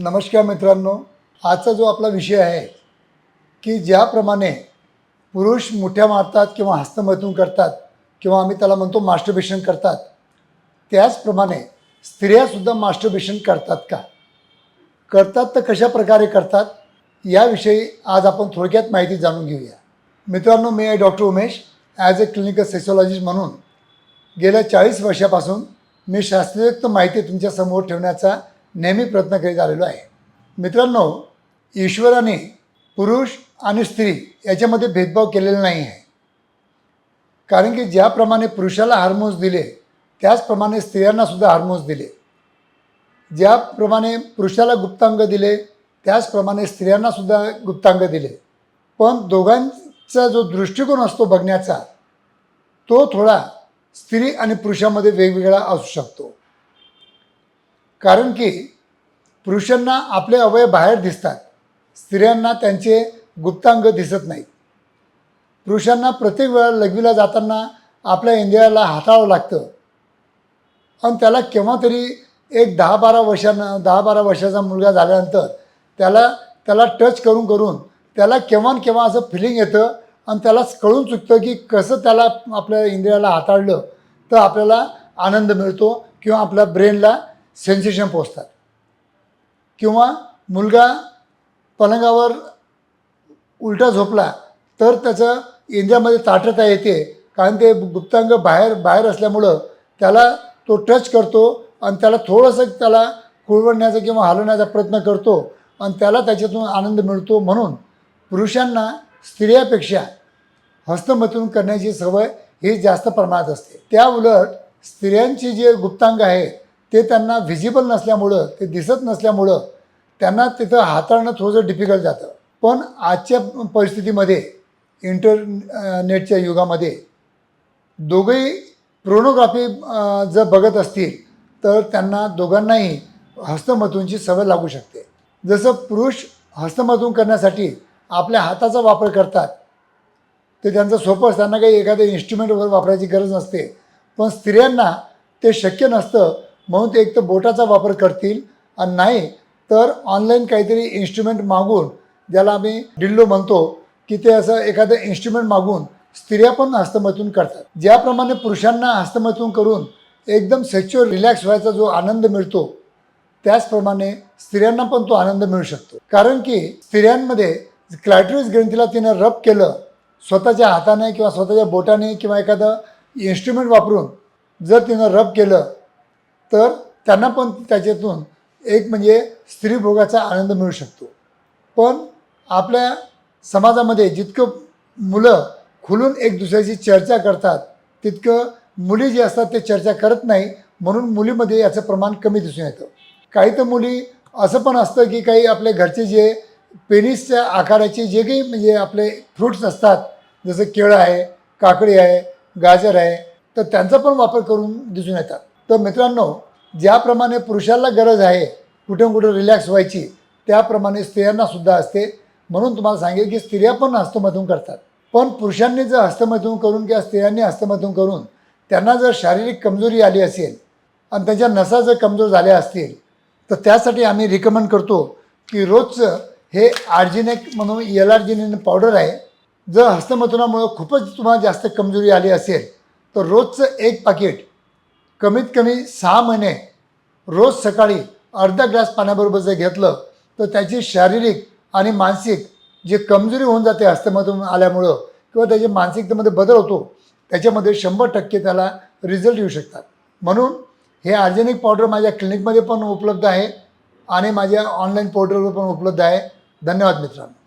नमस्कार मित्रांनो आजचा जो आपला विषय आहे की ज्याप्रमाणे पुरुष मुठ्या मारतात किंवा हस्तमैथून करतात किंवा आम्ही त्याला म्हणतो मास्टरबेशन करतात त्याचप्रमाणे स्त्रियासुद्धा मास्टरबेशन करतात का? करतात तर कशा प्रकारे करतात? याविषयी आज आपण थोडक्यात माहिती जाणून घेऊया. मित्रांनो मी आहे doctor Umesh. As a clinical sexologist म्हणून गेल्या चाळीस वर्षापासून मी शास्त्रीयुक्त माहिती तुमच्यासमोर ठेवण्याचा नेहमी प्रयत्न करीत आलेलो आहे. मित्रांनो ईश्वराने पुरुष आणि स्त्री याच्यामध्ये भेदभाव केलेला नाही आहे. कारण की ज्याप्रमाणे पुरुषाला हार्मोन्स दिले त्याचप्रमाणे स्त्रियांनासुद्धा हार्मोन्स दिले. ज्याप्रमाणे पुरुषाला गुप्तांग दिले त्याचप्रमाणे स्त्रियांनासुद्धा गुप्तांग दिले. पण दोघांचा जो दृष्टिकोन असतो बघण्याचा तो थोडा स्त्री आणि पुरुषामध्ये वेगवेगळा असू शकतो. कारण की पुरुषांना आपले अवयव बाहेर दिसतात स्त्रियांना त्यांचे गुप्तांग दिसत नाहीत. पुरुषांना प्रत्येक वेळा लघवीला जाताना आपल्या इंद्रियाला हाताळावं लागतं. आणि त्याला केव्हा तरी एक दहा बारा वर्षानं दहा बारा वर्षाचा मुलगा झाल्यानंतर त्याला त्याला टच करून करून त्याला केव्हा केव्हा असं फिलिंग येतं आणि त्याला कळून चुकतं की कसं त्याला आपल्या इंद्रियाला हाताळलं तर आपल्याला आनंद मिळतो किंवा आपल्या ब्रेनला सेन्सेशन पोचतात किंवा मुलगा पलंगावर उलटा झोपला तर त्याचं इंद्यामध्ये ताटता येते. कारण ते गुप्तांग बाहेर बाहेर असल्यामुळं त्याला तो टच करतो आणि त्याला थोडंसं त्याला कुळवण्याचा किंवा हलवण्याचा प्रयत्न करतो आणि त्याला त्याच्यातून आनंद मिळतो म्हणून पुरुषांना स्त्रियापेक्षा हस्तमथून करण्याची सवय ही जास्त प्रमाणात असते. त्या उलट स्त्रियांची जे गुप्तांग आहे ते त्यांना व्हिजिबल नसल्यामुळं ते दिसत नसल्यामुळं त्यांना तिथं हाताळणं थोडंसं डिफिकल्ट जातं. पण आजच्या परिस्थितीमध्ये इंटरनेटच्या युगामध्ये दोघंही प्रोनोग्राफी जर बघत असतील तर त्यांना दोघांनाही हस्तमैथूनची सवय लागू शकते. जसं पुरुष हस्तमतून करण्यासाठी आपल्या हाताचा वापर करतात ते त्यांचं सोपं असतं. त्यांना काही एखादं इन्स्ट्रुमेंट वगैरे वापरायची गरज नसते. पण स्त्रियांना ते शक्य नसतं म्हणून ते एक तर बोटाचा वापर करतील. आणि नाही तर ऑनलाईन काहीतरी इन्स्ट्रुमेंट मागून ज्याला आम्ही डिल्लो म्हणतो की ते असं एखादं इन्स्ट्रुमेंट मागून स्त्रिया पण हस्तमैथून करतात. ज्याप्रमाणे पुरुषांना हस्तमैथून करून एकदम सेक्च्युअल रिलॅक्स व्हायचा जो आनंद मिळतो त्याचप्रमाणे स्त्रियांना पण तो आनंद मिळू शकतो. कारण की स्त्रियांमध्ये क्लॅटरीज ग्रंथीला तिनं रब केलं स्वतःच्या हाताने किंवा स्वतःच्या बोटाने किंवा एखादं इन्स्ट्रुमेंट वापरून जर तिनं रब केलं तर त्यांना पण त्याच्यातून एक म्हणजे स्त्रीभोगाचा आनंद मिळू शकतो. पण आपल्या समाजामध्ये जितकं मुलं खुलून एक दुसऱ्याची चर्चा करतात तितकं मुली जे असतात ते चर्चा करत नाही म्हणून मुलीमध्ये याचं प्रमाण कमी दिसून येतं. काही तर मुली असं पण असतं की काही आपले घरचे जे पेनिसच्या आकाराचे जे काही म्हणजे आपले फ्रूट्स असतात जसं केळं आहे काकडी आहे गाजर आहे तर त्यांचा पण वापर करून दिसून येतात. तर मित्रांनो ज्याप्रमाणे पुरुषाला गरज आहे कुठे कुठे रिलॅक्स व्हायची त्याप्रमाणे स्त्रियांनासुद्धा असते. म्हणून तुम्हाला सांगेल की स्त्रिया पण हस्तमधून करतात. पण पुरुषांनी जर हस्तमधून करून किंवा स्त्रियांनी हस्तमधून करून त्यांना जर शारीरिक कमजोरी आली असेल आणि त्यांच्या नसा जर कमजोर झाल्या असतील तर त्यासाठी आम्ही रिकमेंड करतो की रोजचं हे आर्जिनेक म्हणून एल आर्जिनेन पावडर आहे. जर हस्तमथुनामुळं खूपच तुम्हाला जास्त कमजोरी आली असेल तर रोजचं एक पाकिट कमीत कमी सहा महिने रोज सकाळी अर्धा ग्लास पाण्याबरोबर जर घेतलं तर त्याची शारीरिक आणि मानसिक जी कमजोरी होऊन जाते हस्तमधून आल्यामुळं किंवा त्याच्या मानसिकतेमध्ये बदल होतो त्याच्यामध्ये शंभर टक्के त्याला रिझल्ट येऊ शकतात. म्हणून हे आर्जेनिक पावडर माझ्या क्लिनिकमध्ये पण उपलब्ध आहे आणि माझ्या ऑनलाईन पोर्टलवर पण उपलब्ध आहे. धन्यवाद मित्रांनो.